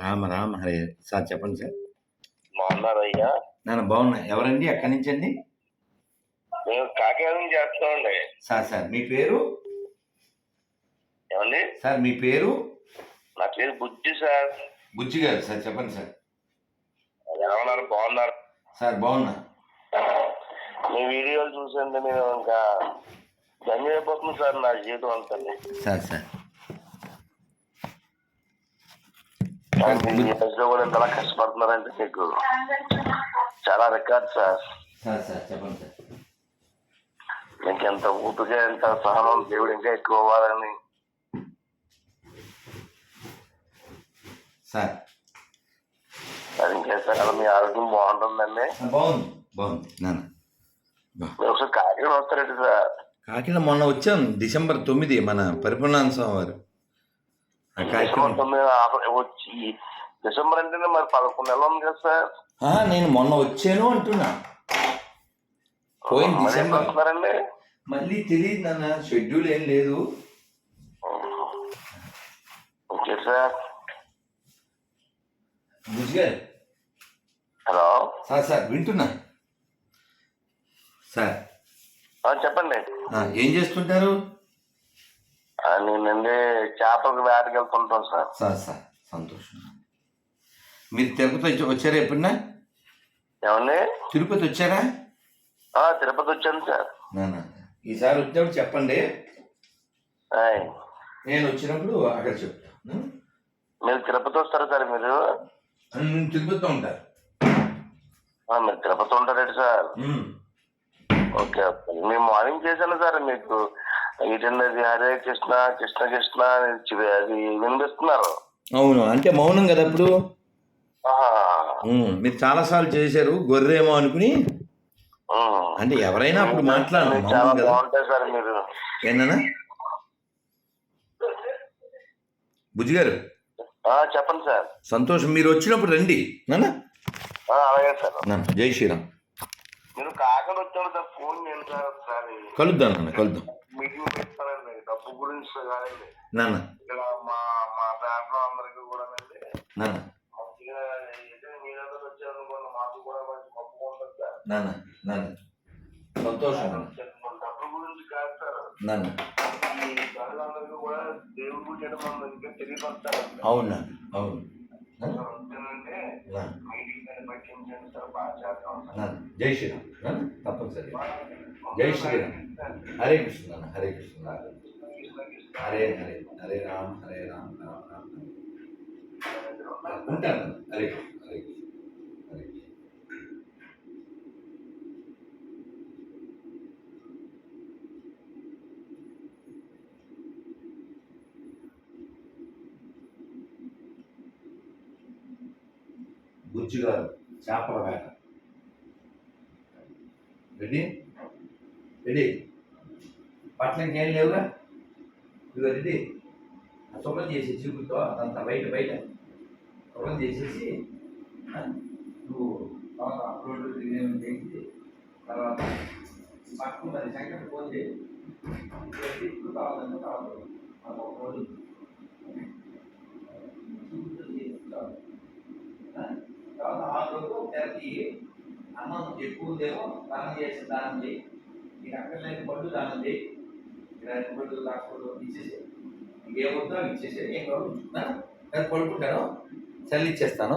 Rama Rama Hare sir చెప్పండి sir. బాగున్నారయ్యా నాన్న బాగున్నా. ఎవరండి? ఎక్కడి నుంచి అండి మేము కాకినాడ నుంచి చేస్తామండి. సార్ సార్ మీ పేరు? ఏమండి? సార్ మీ పేరు? నా పేరు బుజ్జి సార్. బుజ్జి గారు సార్ చెప్పండి సార్. ఎలా ఉన్నారు బాగున్నారు. సార్ బాగున్నా. మీ వీడియోలు చూసండి నేను ఇంకా ధన్యమైపోతుంది సార్ నా జీవితం అంతా. Sir sir. వయసులో కూడా ఇంతలా కష్టపడుతున్నారంటే మీకు. చాలా రికార్డ్ సార్ సార్ సార్ చెప్పండి సార్ మీకు ఎంత ఊపిక ఎంత సహనం దేవుడు ఇంకా ఎక్కువ అవ్వాలని సార్ మీ ఆరోగ్యం బాగుంటుందండి. బాగుంది బాగుంది. నాన్న బా. మీరు ఒకసారి కాకినాడ వస్తారండి సార్ కాకినాడ మొన్న వచ్చాం డిసెంబర్ తొమ్మిది మన పరిపూర్ణానంద స్వామి వారు. తొమ్మిది ఆఫర్ వచ్చి డిసెంబర్ అంటేనే మరి పదకొండు నెలలు ఉంది కదా సార్. నేను మొన్న వచ్చాను అంటున్నా. పోయిన డిసెంబర్. మళ్ళీ తెలియదు నాన్న షెడ్యూల్ ఏం లేదు. Okay sir. బుజ్జి గారు. హలో. సార్ సార్ వింటున్నా? సార్. చెప్పండి. ఏం చేస్తుంటారు? నేనండి చేపలకు వేటకి సార్. సార్ సార్ సంతోషం. మీరు తిరుపతి వచ్చి వచ్చారా ఎప్పుడన్నా? ఏమండి? తిరుపతి వచ్చారా? తిరుపతి వచ్చాను సార్. ఈసారి వచ్చినప్పుడు చెప్పండి. నేను వచ్చినప్పుడు అక్కడ చెప్తాను మీరు తిరుపతి వస్తారా సార్ మీరు? నేను తిరుపతిలో ఉంటారు మీరు తిరుపతి ఉంటారండి సార్? Okay okay. మేము మార్నింగ్ చేశాను సార్ మీకు. ఏంటండి హరే కృష్ణ కృష్ణ కృష్ణ అని అది వినిపిస్తున్నారు. అవును అంటే మౌనం కదా. ఉమ్, మీరు చాలాసార్లు చేశారు గొర్రెమో అనుకుని. అంటే ఎవరైనా అప్పుడు మాట్లాడరు చాలా మౌనం కదా. బాగుంటాయి సార్ మీరు. ఏంటన్నా? బుజ్జి గారు చెప్పండి సార్. సంతోషం మీరు వచ్చినప్పుడు రండి. నాన్న? అలాగే సార్. నాన్న జై శ్రీరామ్. సార్ ఫోన్ కలుద్దాం నాన్న కలుద్దాం. మీటింగ్ పెడతానండి డబ్బు గురించి కాదండి. ఇక్కడ మా మా దాంట్లో అందరికి కూడా నాన్న. మంచిగా ఏదో మీరందరూ వచ్చారనుకోండి మాకు కూడా మంచి నాన్న నాన్న. సంతోషం. డబ్బు గురించి కాదు సార్ ఈ ప్రజలందరికీ కూడా దేవుడి గురించి మనం ఇంకా తెలియపడతారండి అవును అవును. మీటింగ్ పట్టించండి సార్ బాగా నాన్న జై శ్రీరామ్. తప్పనిసరి జై శ్రీరామ్. హరే కృష్ణ హరే కృష్ణ హరే హరే హరే రామ్ హరే రామ్ రామ్ రామ్ ఉంటాను హరే కృష్ణ హరే కృష్ణ హరే కృష్ణ. బుజ్జిగారు చేపల వేట. రెడీ? రెడీ. పట్ల ఇంకేం లేవుగా? ఇదిగో రెడీ. ఆ శుభ్రం చేసి చూపుతో అదంతా బయట బయట. శుభ్రం చేసేసి నువ్వు తర్వాత అప్లోడ్ చేసి తర్వాత పక్కన మరి సెకండ్ ఫోన్ చేయి. ఇప్పుడు కావాలంటే కావాలి. మాకు ఒక రోజు. చూపుతో ఆ, రోజు తెరకి అన్నం ఎక్కువ ఉందేమో దానం చేసి దానం చేయి నీకు అక్కర్లేని పండు దానం చేయి ఇలాంటి పళ్ళు కాకపోతే ఇచ్చేసి ఇంకేమవుతుందో అవి ఇచ్చేసి ఏం కావాలి నేను పడుకుంటాను. చల్లిచ్చేస్తాను.